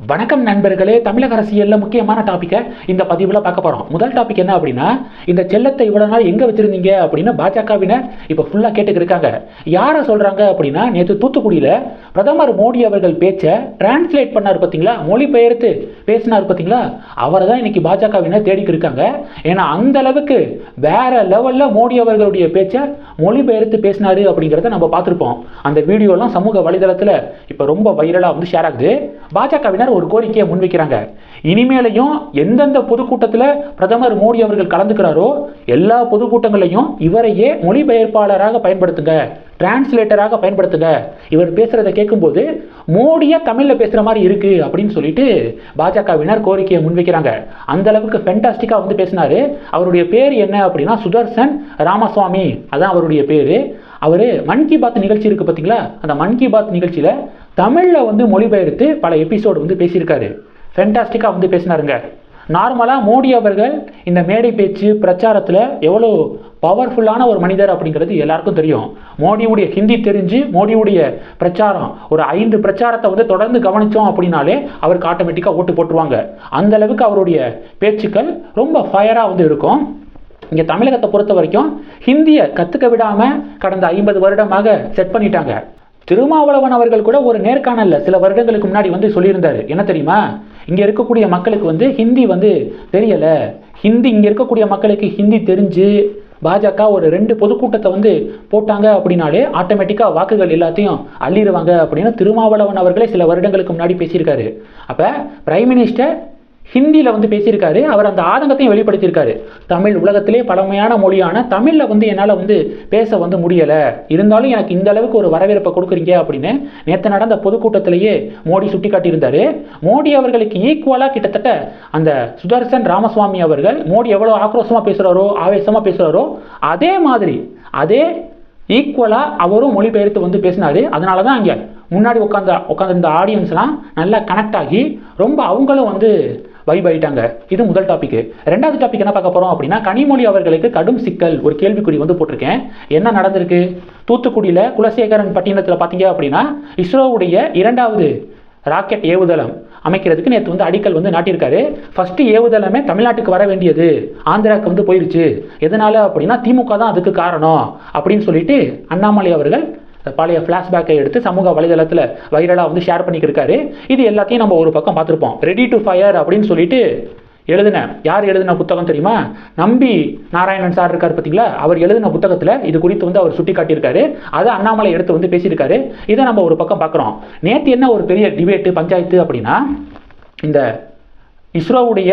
வணக்கம் நண்பர்களே தமிழக அரசியலில் முக்கியமான டாப்பிக்கை இந்த பதிவில் பார்க்க போகிறோம் முதல் டாபிக் என்ன அப்படின்னா இந்த செல்லத்தை இவ்வளோ நாள் எங்கே வச்சுருந்தீங்க அப்படின்னு பாஜகவினர் இப்போ ஃபுல்லாக கேட்டுக்கிருக்காங்க. யாரை சொல்கிறாங்க அப்படின்னா நேற்று தூத்துக்குடியில் பிரதமர் மோடி அவர்கள் பேச்சை டிரான்ஸ்லேட் பண்ணார் பார்த்தீங்களா மொழிபெயர்த்து பேசினார் பார்த்தீங்களா அவரை தான் இன்னைக்கு பாஜகவினர் தேடிக்கு இருக்காங்க. ஏன்னா அந்த அளவுக்கு வேற லெவலில் மோடி அவர்களுடைய பேச்சை மொழிபெயர்த்து பேசினாரு அப்படிங்கிறத நம்ம பார்த்துருப்போம். அந்த வீடியோலாம் சமூக வலைதளத்தில் இப்போ ரொம்ப வைரலாக வந்து ஷேர் ஆகுது. பாஜகவினர் ஒரு கோரிக்கையை முன்வைக்கிறாங்க. இனிமேலையும் எந்தெந்த பொதுக்கூட்டத்தில் பிரதமர் மோடி அவர்கள் கலந்துக்கிறாரோ எல்லா பொதுக்கூட்டங்களையும் இவரையே மொழிபெயர்ப்பாளராக பயன்படுத்துங்க டிரான்ஸ்லேட்டராக பயன்படுத்துங்க. இவர் பேசுறதை கேட்கும்போது மோடியா தமிழ்ல பேசுற மாதிரி இருக்கு அப்படின்னு சொல்லிட்டு பாஜகவினர் கோரிக்கையை முன்வைக்கிறாங்க. அந்த அளவுக்கு ஃபென்டாஸ்டிக்கா வந்து பேசினாரு. அவருடைய பேர் என்ன அப்படின்னா சுதர்சன் ராமசுவாமி. அதான் அவருடைய பேரு. அவர் மன் கி பாத் நிகழ்ச்சி இருக்குது பார்த்தீங்களா அந்த மன் கி பாத் நிகழ்ச்சியில் தமிழில் வந்து மொழிபெயர்த்து பல எபிசோடு வந்து பேசியிருக்காரு. ஃபென்டாஸ்டிக்காக வந்து பேசினாருங்க. நார்மலாக மோடி அவர்கள் இந்த மேடை பேச்சு பிரச்சாரத்தில் எவ்வளோ பவர்ஃபுல்லான ஒரு மனிதர் அப்படிங்கிறது எல்லாருக்கும் தெரியும். மோடியுடைய ஹிந்தி தெரிஞ்சு மோடியுடைய பிரச்சாரம் ஒரு ஐந்து பிரச்சாரத்தை வந்து தொடர்ந்து கவனித்தோம் அப்படின்னாலே அவருக்கு ஆட்டோமேட்டிக்காக ஓட்டு போட்டுருவாங்க. அந்த அளவுக்கு அவருடைய பேச்சுக்கள் ரொம்ப ஃபயராக வந்து இருக்கும். இங்கே தமிழகத்தை பொறுத்த வரைக்கும் ஹிந்தியை கற்றுக்க விடாமல் கடந்த ஐம்பது வருடமாக செட் பண்ணிட்டாங்க. திருமாவளவன் அவர்கள் கூட ஒரு நேர்காணல்ல சில வருடங்களுக்கு முன்னாடி வந்து சொல்லியிருந்தாரு. என்ன தெரியுமா? இங்கே இருக்கக்கூடிய மக்களுக்கு வந்து ஹிந்தி வந்து தெரியலை. ஹிந்தி இங்கே இருக்கக்கூடிய மக்களுக்கு ஹிந்தி தெரிஞ்சு பாஜக ஒரு ரெண்டு பொதுக்கூட்டத்தை வந்து போட்டாங்க அப்படின்னாலே ஆட்டோமேட்டிக்காக வாக்குகள் எல்லாத்தையும் அள்ளிடுவாங்க அப்படின்னு திருமாவளவன் அவர்களே சில வருடங்களுக்கு முன்னாடி பேசியிருக்காரு. அப்போ பிரைம் மினிஸ்டர் ஹிந்தியில் வந்து பேசியிருக்காரு. அவர் அந்த ஆதங்கத்தையும் வெளிப்படுத்தியிருக்காரு. தமிழ் உலகத்திலே பழமையான மொழியான தமிழில் வந்து என்னால் வந்து பேச வந்து முடியலை. இருந்தாலும் எனக்கு இந்த அளவுக்கு ஒரு வரவேற்பை கொடுக்குறீங்க அப்படின்னு நேற்று நடந்த பொதுக்கூட்டத்திலேயே மோடி சுட்டி காட்டியிருந்தாரு மோடி அவர்களுக்கு ஈக்குவலாக கிட்டத்தட்ட அந்த சுதர்சன் ராமசுவாமி அவர்கள் மோடி எவ்வளோ ஆக்ரோஷமாக பேசுகிறாரோ ஆவேசமாக பேசுகிறாரோ அதே மாதிரி அதே ஈக்குவலாக அவரும் மொழிபெயர்த்து வந்து பேசினாரு. அதனால தான் அங்கே முன்னாடி உட்காந்த உட்காந்துருந்த ஆடியன்ஸ்லாம் நல்லா கனெக்ட் ஆகி ரொம்ப அவங்களும் வந்து வைப் ஆயிட்டாங்க இது முதல் டாபிக் ரெண்டாவது டாபிக் என்ன பார்க்க போறோம் அப்படின்னா கனிமொழி அவர்களுக்கு கடும் சிக்கல். ஒரு கேள்விக்குறி வந்து போட்டிருக்கேன். என்ன நடந்திருக்கு? தூத்துக்குடியில் குலசேகரன் பட்டினத்தில் பார்த்தீங்க அப்படின்னா இஸ்ரோவுடைய இரண்டாவது ராக்கெட் ஏவுதளம் அமைக்கிறதுக்கு நேற்று வந்து அடிக்கல் வந்து நாட்டியிருக்காரு. ஃபஸ்ட்டு ஏவுதளமே தமிழ்நாட்டுக்கு வர வேண்டியது. ஆந்திராவுக்கு வந்து போயிருச்சு. எதனால அப்படின்னா திமுக தான் அதுக்கு காரணம் அப்படின்னு சொல்லிட்டு அண்ணாமலை அவர்கள் பழைய ஃப்ளாஷ்பேக்கை எடுத்து சமூக வலைதளத்தில் வைரலாக வந்து ஷேர் பண்ணிக்கிருக்காரு இது எல்லாத்தையும் நம்ம ஒரு பக்கம் பார்த்துருப்போம். ரெடி டு ஃபயர் அப்படின்னு சொல்லிட்டு எழுதின யார் எழுதின புத்தகம் தெரியுமா? நம்பி நாராயணன் சார் இருக்கார் பார்த்தீங்களா? அவர் எழுதின புத்தகத்தில் இது குறித்து வந்து அவர் சுட்டி காட்டியிருக்காரு அதை அண்ணாமலை எடுத்து வந்து பேசியிருக்காரு. இதை நம்ம ஒரு பக்கம் பார்க்குறோம். நேற்று என்ன ஒரு பெரிய டிபேட்டு பஞ்சாயத்து அப்படின்னா இந்த இஸ்ரோவுடைய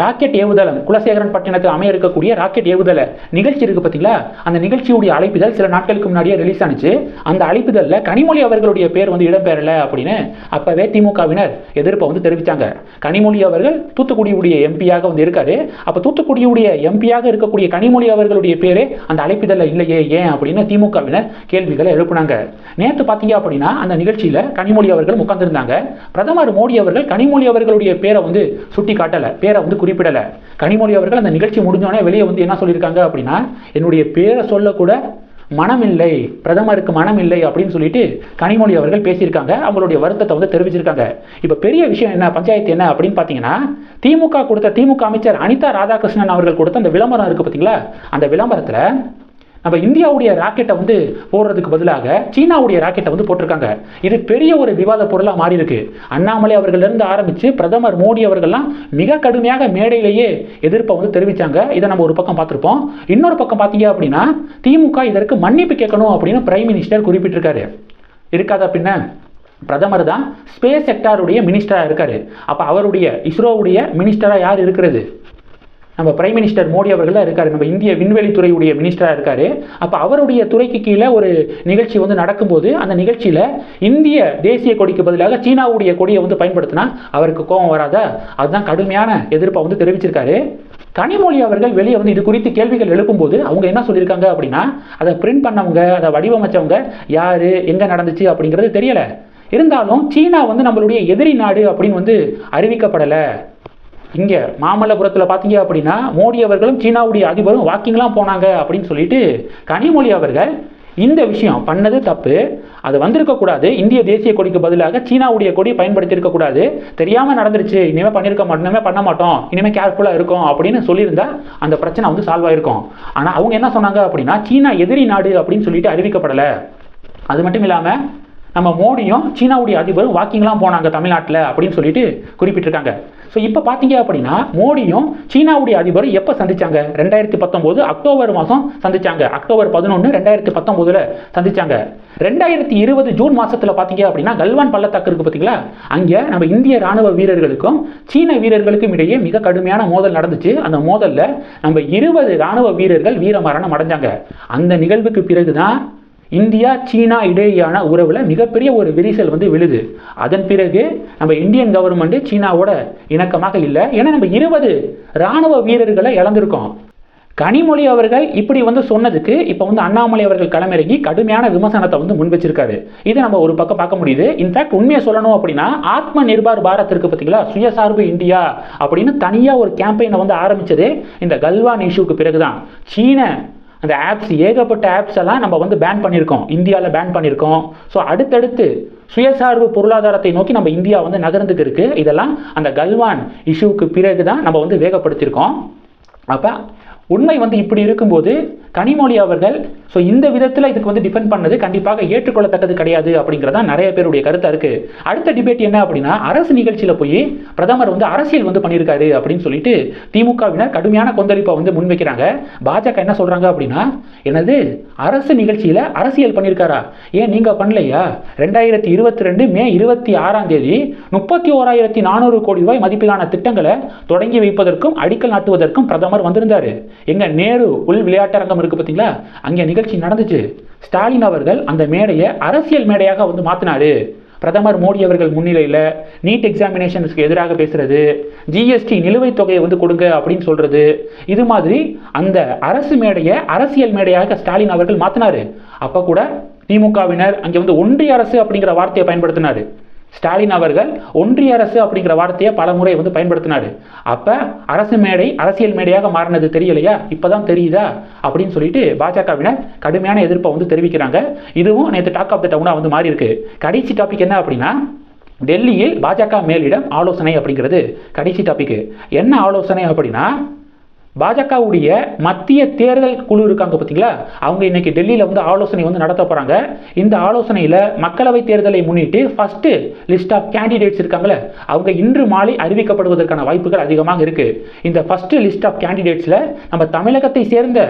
ராக்கெட் ஏவுதளம் குலசேகரன் பட்டினத்தில் அமைய இருக்கக்கூடிய ராக்கெட் ஏவுதள நிகழ்ச்சி இருக்கு பார்த்தீங்களா அந்த நிகழ்ச்சியுடைய அழைப்புதல் சில நாட்களுக்கு முன்னாடியே ரிலீஸ் ஆனிச்சு. அந்த அழைப்புதலில் கனிமொழி அவர்களுடைய பேர் வந்து இடம்பெறலை அப்படின்னு அப்பவே திமுகவினர் எதிர்ப்பை வந்து தெரிவித்தாங்க கனிமொழி அவர்கள் தூத்துக்குடியுடைய எம்பியாக வந்து இருக்காரு. அப்போ தூத்துக்குடியுடைய எம்பியாக இருக்கக்கூடிய கனிமொழி அவர்களுடைய பேரே அந்த அழைப்புதலில் இல்லையே ஏன் அப்படின்னு திமுகவினர் கேள்விகளை எழுப்புனாங்க. நேற்று பார்த்தீங்க அப்படின்னா அந்த நிகழ்ச்சியில் கனிமொழி அவர்கள் உட்கார்ந்துருந்தாங்க. பிரதமர் மோடி அவர்கள் கனிமொழி அவர்களுடைய பேரை வந்து சுட்டி காட்டலை பேரை வந்து குறிப்பிடலை. கனிமொழி அவர்கள் அந்த நிகழ்ச்சி முடிஞ்சோடனே வெளியே வந்து என்ன சொல்லியிருக்காங்க அப்படின்னா என்னுடைய பேரை சொல்லக்கூட மனமில்லை பிரதமருக்கு மனம் இல்லை அப்படின்னு சொல்லிட்டு கனிமொழி அவர்கள் பேசியிருக்காங்க. அவங்களுடைய வருத்தத்தை வந்து தெரிவிச்சிருக்காங்க. இப்போ பெரிய விஷயம் என்ன பஞ்சாயத்து என்ன அப்படின்னு பார்த்தீங்கன்னா திமுக கொடுத்த திமுக அமைச்சர் அனிதா ராதாகிருஷ்ணன் அவர்கள் கொடுத்த அந்த விளம்பரம் இருக்குது பார்த்தீங்களா அந்த விளம்பரத்தில் நம்ம இந்தியாவுடைய ராக்கெட்டை வந்து போடுறதுக்கு பதிலாக சீனாவுடைய ராக்கெட்டை வந்து போட்டிருக்காங்க. இது பெரிய ஒரு விவாத பொருளாக மாறி இருக்கு அண்ணாமலை அவர்களிருந்து ஆரம்பித்து பிரதமர் மோடி அவர்கள்லாம் மிக கடுமையாக மேடையிலேயே எதிர்ப்பை வந்து தெரிவித்தாங்க இதை நம்ம ஒரு பக்கம் பார்த்துருப்போம். இன்னொரு பக்கம் பார்த்தீங்க அப்படின்னா திமுக இதற்கு மன்னிப்பு கேட்கணும் அப்படின்னு பிரைம் மினிஸ்டர் குறிப்பிட்டிருக்காரு. இருக்காதா பின்ன? பிரதமர் தான் ஸ்பேஸ் செக்டாருடைய மினிஸ்டராக இருக்காரு. அப்போ அவருடைய இஸ்ரோவுடைய மினிஸ்டராக யார் இருக்கிறது? நம்ம பிரைம் மினிஸ்டர் மோடி அவர்கள் தான் நம்ம இந்திய விண்வெளித்துறையுடைய மினிஸ்டராக இருக்கார். அப்போ அவருடைய துறைக்கு கீழே ஒரு நிகழ்ச்சி வந்து நடக்கும்போது அந்த நிகழ்ச்சியில் இந்திய தேசிய கொடிக்கு பதிலாக சீனாவுடைய கொடியை வந்து பயன்படுத்தினா அவருக்கு கோபம் வராதா? அதுதான் கடுமையான எதிர்ப்பை வந்து தெரிவிச்சிருக்காரு. கனிமொழி அவர்கள் வெளியே வந்து இது குறித்து கேள்விகள் எழுப்பும்போது அவங்க என்ன சொல்லியிருக்காங்க அப்படின்னா அதை பிரிண்ட் பண்ணவங்க அதை வடிவமைச்சவங்க யார் எங்கே நடந்துச்சு அப்படிங்கிறது தெரியலை. இருந்தாலும் சீனா வந்து நம்மளுடைய எதிரி நாடு அப்படின்னு வந்து அறிவிக்கப்படலை. இங்கே மாமல்லபுரத்தில் பார்த்தீங்க அப்படின்னா மோடி அவர்களும் சீனாவுடைய அதிபரும் வாக்கிங்லாம் போனாங்க அப்படின்னு சொல்லிட்டு கனிமொழி அவர்கள் இந்த விஷயம் பண்ணது தப்பு. அது வந்திருக்கக்கூடாது இந்திய தேசிய கொடிக்கு பதிலாக சீனாவுடைய கொடி பயன்படுத்தி தெரியாமல் நடந்துருச்சு. இனிமேல் பண்ணியிருக்க மாட்டோம். இனிமே பண்ண மாட்டோம். இனிமே கேர்ஃபுல்லாக இருக்கும் அப்படின்னு சொல்லியிருந்தா அந்த பிரச்சனை வந்து சால்வ் ஆயிருக்கும். ஆனால் அவங்க என்ன சொன்னாங்க அப்படின்னா சீனா எதிரி நாடு அப்படின்னு சொல்லிட்டு அறிவிக்கப்படலை. அது மட்டும் இல்லாமல் நம்ம மோடியும் சீனாவுடைய அதிபரும் வாக்கிங்லாம் போனாங்க தமிழ்நாட்டில் அப்படின்னு சொல்லிட்டு குறிப்பிட்டிருக்காங்க. ஸோ இப்போ பார்த்தீங்க அப்படின்னா மோடியும் சீனாவுடைய அதிபரும் எப்போ சந்திச்சாங்க? ரெண்டாயிரத்தி பத்தொம்போது அக்டோபர் மாதம் சந்திச்சாங்க. அக்டோபர் பதினொன்று ரெண்டாயிரத்தி பத்தொம்போதில் சந்திச்சாங்க. ரெண்டாயிரத்தி இருபது ஜூன் மாதத்தில் பார்த்தீங்க அப்படின்னா கல்வான் பள்ளத்தாக்கு இருக்குது பார்த்தீங்களா அங்கே நம்ம இந்திய ராணுவ வீரர்களுக்கும் சீன வீரர்களுக்கும் இடையே மிக கடுமையான மோதல் நடந்துச்சு. அந்த மோதலில் நம்ம இருபது ராணுவ வீரர்கள் வீரமரணம் அடைஞ்சாங்க. அந்த நிகழ்வுக்கு பிறகுதான் இந்தியா சீனா இடையேயான உறவில் மிகப்பெரிய ஒரு விரிசல் வந்து விழுது. அதன் பிறகு நம்ம இந்தியன் கவர்மெண்ட்டு சீனாவோட இணக்கமாக இல்லை. ஏன்னா நம்ம இருபது ராணுவ வீரர்களை இழந்திருக்கோம். கனிமொழி அவர்கள் இப்படி வந்து சொன்னதுக்கு இப்போ வந்து அண்ணாமலை அவர்கள் களமிறங்கி கடுமையான விமர்சனத்தை வந்து முன் வச்சிருக்காரு. இதை நம்ம ஒரு பக்கம் பார்க்க முடியுது. இன்ஃபேக்ட் உண்மையை சொல்லணும் அப்படின்னா ஆத்ம நிர்பார் பாரத் இருக்கு பார்த்தீங்களா? சுயசார்பு இந்தியா அப்படின்னு தனியாக ஒரு கேம்பெயினை வந்து ஆரம்பித்தது இந்த கல்வான் இஷ்யூக்கு பிறகுதான். சீன அந்த ஆப்ஸ் ஏகப்பட்ட ஆப்ஸ் எல்லாம் நம்ம வந்து பேன் பண்ணியிருக்கோம். இந்தியாவில் பேன் பண்ணியிருக்கோம். ஸோ அடுத்தடுத்து சுயசார்பு பொருளாதாரத்தை நோக்கி நம்ம இந்தியா வந்து நகர்ந்துக்கு இருக்கு. இதெல்லாம் அந்த கல்வான் இஷ்யூக்கு பிறகு தான் நம்ம வந்து வேகப்படுத்தியிருக்கோம். அப்போ உண்மை வந்து இப்படி இருக்கும்போது கனிமொழி அவர்கள் ஸோ இந்த விதத்தில் இதுக்கு வந்து டிபெண்ட் பண்ணது கண்டிப்பாக ஏற்றுக்கொள்ளத்தக்கது கிடையாது அப்படிங்கிறதா நிறைய பேருடைய கருத்தாக இருக்கு. அடுத்த டிபேட் என்ன அப்படின்னா அரசு நிகழ்ச்சியில் போய் பிரதமர் வந்து அரசியல் வந்து பண்ணியிருக்காரு அப்படின்னு சொல்லிட்டு திமுகவினர் கடுமையான கொந்தளிப்பை வந்து முன்வைக்கிறாங்க. பாஜக என்ன சொல்றாங்க அப்படின்னா எனது அரசு நிகழ்ச்சியில் அரசியல் பண்ணியிருக்காரா? ஏன் நீங்கள் பண்ணலையா? ரெண்டாயிரத்தி இருபத்தி ரெண்டு மே இருபத்தி ஆறாம் தேதி முப்பத்தி ஓராயிரத்தி நானூறு கோடி ரூபாய் மதிப்பிலான திட்டங்களை தொடங்கி வைப்பதற்கும் அடிக்கல் நாட்டுவதற்கும் பிரதமர் வந்திருந்தாரு. எங்கள் நேரு உள் விளையாட்டரங்கம் இருக்கு பார்த்தீங்களா அங்கே நிகழ்ச்சி நடந்துச்சு. ஸ்டாலின் அவர்கள் அந்த மேடையை அரசியல் மேடையாக வந்து மாத்தினாரு. பிரதமர் மோடி அவர்கள் முன்னிலையில் நீட் எக்ஸாமினேஷன்ஸ்க்கு எதிராக பேசுறது ஜிஎஸ்டி நிலுவைத் தொகையை வந்து கொடுங்க அப்படின்னு சொல்றது. இது மாதிரி அந்த அரசு மேடையை அரசியல் மேடையாக ஸ்டாலின் அவர்கள் மாத்தினாரு. அப்போ கூட திமுகவினர் அங்கே வந்து ஒன்றிய அரசு அப்படிங்கிற வார்த்தையை பயன்படுத்தினாரு. ஸ்டாலின் அவர்கள் ஒன்றிய அரசு அப்படிங்கிற வார்த்தையை பல முறை வந்து பயன்படுத்தினாரு. அப்ப அரசு மேடை அரசியல் மேடையாக மாறினது தெரியலையா? இப்பதான் தெரியுதா? அப்படின்னு சொல்லிட்டு பாஜகவினர் கடுமையான எதிர்ப்பை வந்து தெரிவிக்கிறாங்க. இதுவும் நேற்று டாக் ஆஃப் த டவுனா வந்து மாறி இருக்கு கடைசி டாபிக் என்ன அப்படின்னா டெல்லியில் பாஜக மேலிடம் ஆலோசனை அப்படிங்கிறது. கடைசி டாபிக் என்ன ஆலோசனை அப்படின்னா பாஜகவுடைய மத்திய தேர்தல் குழு இருக்காங்க பார்த்தீங்களா அவங்க இன்னைக்கு டெல்லியில் வந்து ஆலோசனை வந்து நடத்த போகிறாங்க இந்த ஆலோசனையில் மக்களவை தேர்தலை முன்னிட்டு ஃபஸ்ட்டு லிஸ்ட் ஆஃப் கேண்டிடேட்ஸ் இருக்காங்களே அவங்க இன்று மாலை அறிவிக்கப்படுவதற்கான வாய்ப்புகள் அதிகமாக இருக்குது இந்த ஃபஸ்ட்டு லிஸ்ட் ஆஃப் கேண்டிடேட்ஸில் நம்ம தமிழகத்தை சேர்ந்த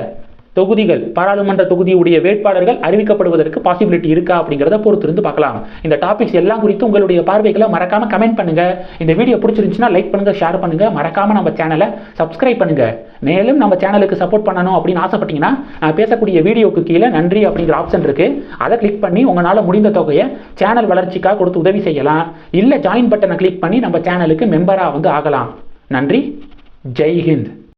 தொகுதிகள் பாராளுமன்ற தொகுதியுடைய வேட்பாளர்கள் அறிவிக்கப்படுவதற்கு பாசிபிலிட்டி இருக்கா அப்படிங்கிறத பொறுத்திருந்து பார்க்கலாம். இந்த டாபிக்ஸ் எல்லாம் குறித்து உங்களுடைய பார்வைகளை மறக்காம கமெண்ட் பண்ணுங்க. இந்த வீடியோ பிடிச்சிருந்துச்சுன்னா லைக் பண்ணுங்க ஷேர் பண்ணுங்க. மறக்காம நம்ம சேனலை சப்ஸ்கிரைப் பண்ணுங்க. மேலும் நம்ம சேனலுக்கு சப்போர்ட் பண்ணணும் அப்படின்னு ஆசைப்பட்டீங்கன்னா நான் பேசக்கூடிய வீடியோக்கு கீழே நன்றி அப்படிங்கிற ஆப்ஷன் இருக்கு. அதை கிளிக் பண்ணி உங்களால் முடிந்த தொகையை சேனல் வளர்ச்சிக்காக கொடுத்து உதவி செய்யலாம். இல்லை ஜாயின் பட்டனை கிளிக் பண்ணி நம்ம சேனலுக்கு மெம்பராக வந்து ஆகலாம். நன்றி. ஜெய்ஹிந்த்